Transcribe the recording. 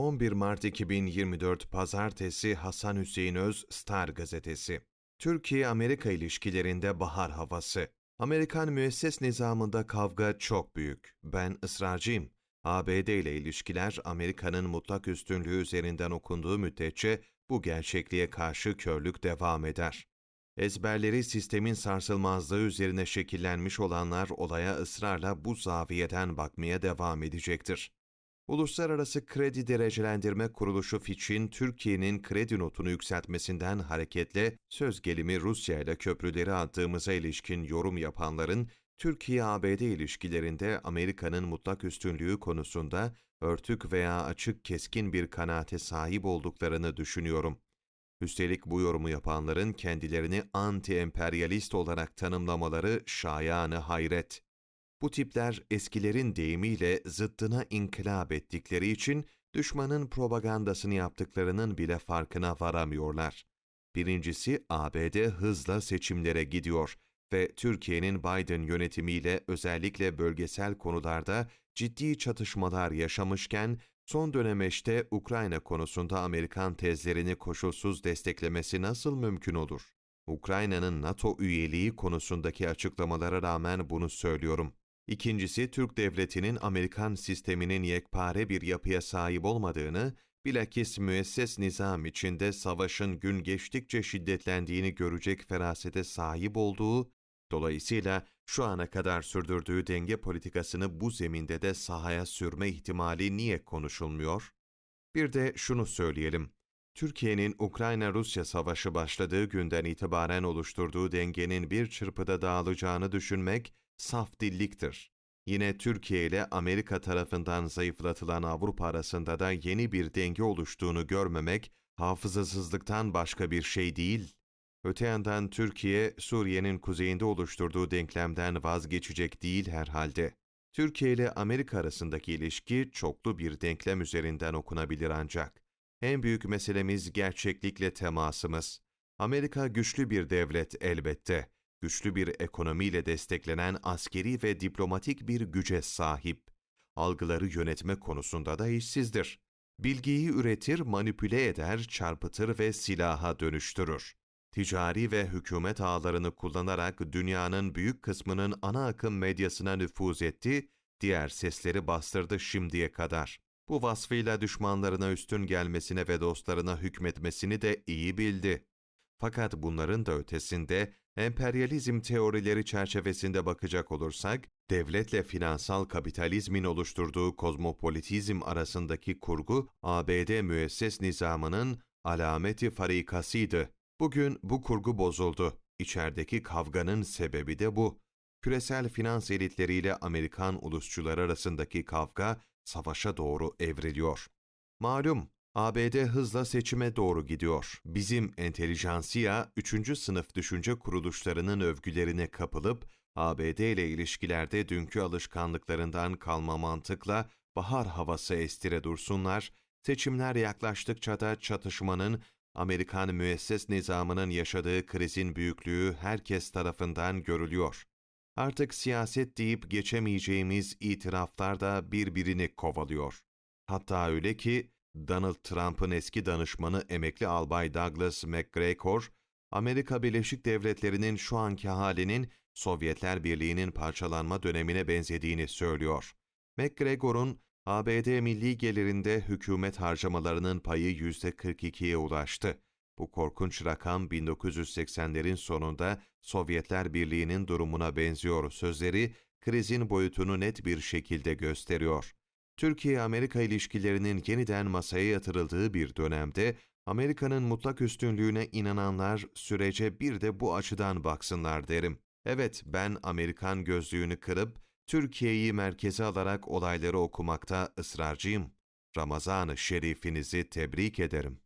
11 Mart 2024 Pazartesi Hasan Hüseyin Öz Star Gazetesi Türkiye-Amerika ilişkilerinde bahar havası. Amerikan müesses nizamında kavga çok büyük. Ben ısrarcıyım. ABD ile ilişkiler Amerika'nın mutlak üstünlüğü üzerinden okunduğu müddetçe bu gerçekliğe karşı körlük devam eder. Ezberleri sistemin sarsılmazlığı üzerine şekillenmiş olanlar olaya ısrarla bu zaviyeden bakmaya devam edecektir. Uluslararası Kredi Derecelendirme Kuruluşu Fitch'in Türkiye'nin kredi notunu yükseltmesinden hareketle söz gelimi Rusya ile köprüleri attığımıza ilişkin yorum yapanların Türkiye-ABD ilişkilerinde Amerika'nın mutlak üstünlüğü konusunda örtük veya açık keskin bir kanaate sahip olduklarını düşünüyorum. Üstelik bu yorumu yapanların kendilerini anti-emperyalist olarak tanımlamaları şayanı hayret. Bu tipler eskilerin deyimiyle zıttına inkılap ettikleri için düşmanın propagandasını yaptıklarının bile farkına varamıyorlar. Birincisi ABD hızla seçimlere gidiyor ve Türkiye'nin Biden yönetimiyle özellikle bölgesel konularda ciddi çatışmalar yaşamışken son dönemeçte Ukrayna konusunda Amerikan tezlerini koşulsuz desteklemesi nasıl mümkün olur? Ukrayna'nın NATO üyeliği konusundaki açıklamalara rağmen bunu söylüyorum. İkincisi, Türk devletinin Amerikan sisteminin yekpare bir yapıya sahip olmadığını, bilakis müesses nizam içinde savaşın gün geçtikçe şiddetlendiğini görecek ferasete sahip olduğu, dolayısıyla şu ana kadar sürdürdüğü denge politikasını bu zeminde de sahaya sürme ihtimali niye konuşulmuyor? Bir de şunu söyleyelim. Türkiye'nin Ukrayna-Rusya savaşı başladığı günden itibaren oluşturduğu dengenin bir çırpıda dağılacağını düşünmek saf dilliktir. Yine Türkiye ile Amerika tarafından zayıflatılan Avrupa arasında da yeni bir denge oluştuğunu görmemek hafızasızlıktan başka bir şey değil. Öte yandan Türkiye, Suriye'nin kuzeyinde oluşturduğu denklemden vazgeçecek değil herhalde. Türkiye ile Amerika arasındaki ilişki çoklu bir denklem üzerinden okunabilir ancak. En büyük meselemiz gerçeklikle temasımız. Amerika güçlü bir devlet elbette güçlü bir ekonomiyle desteklenen askeri ve diplomatik bir güce sahip. Algıları yönetme konusunda da işsizdir. Bilgiyi üretir, manipüle eder, çarpıtır ve silaha dönüştürür. Ticari ve hükümet ağlarını kullanarak dünyanın büyük kısmının ana akım medyasına nüfuz etti, diğer sesleri bastırdı şimdiye kadar. Bu vasfıyla düşmanlarına üstün gelmesine ve dostlarına hükmetmesini de iyi bildi. Fakat bunların da ötesinde emperyalizm teorileri çerçevesinde bakacak olursak, devletle finansal kapitalizmin oluşturduğu kozmopolitizm arasındaki kurgu ABD müesses nizamının alameti farikasıydı. Bugün bu kurgu bozuldu. İçerideki kavganın sebebi de bu. Küresel finans elitleriyle Amerikan ulusçular arasındaki kavga savaşa doğru evriliyor. Malum ABD hızla seçime doğru gidiyor. Bizim entelijansiya, üçüncü sınıf düşünce kuruluşlarının övgülerine kapılıp, ABD ile ilişkilerde dünkü alışkanlıklarından kalma mantıkla bahar havası estire dursunlar, seçimler yaklaştıkça da çatışmanın, Amerikan müesses nizamının yaşadığı krizin büyüklüğü herkes tarafından görülüyor. Artık siyaset deyip geçemeyeceğimiz itiraflar da birbirini kovalıyor. Hatta öyle ki, Donald Trump'ın eski danışmanı emekli albay Douglas McGregor, Amerika Birleşik Devletleri'nin şu anki halinin Sovyetler Birliği'nin parçalanma dönemine benzediğini söylüyor. McGregor'un ABD milli gelirinde hükümet harcamalarının payı %42'ye ulaştı. Bu korkunç rakam 1980'lerin sonunda Sovyetler Birliği'nin durumuna benziyor sözleri krizin boyutunu net bir şekilde gösteriyor. Türkiye-Amerika ilişkilerinin yeniden masaya yatırıldığı bir dönemde Amerika'nın mutlak üstünlüğüne inananlar sürece bir de bu açıdan baksınlar derim. Evet ben Amerikan gözlüğünü kırıp Türkiye'yi merkeze alarak olayları okumakta ısrarcıyım. Ramazan-ı Şerifinizi tebrik ederim.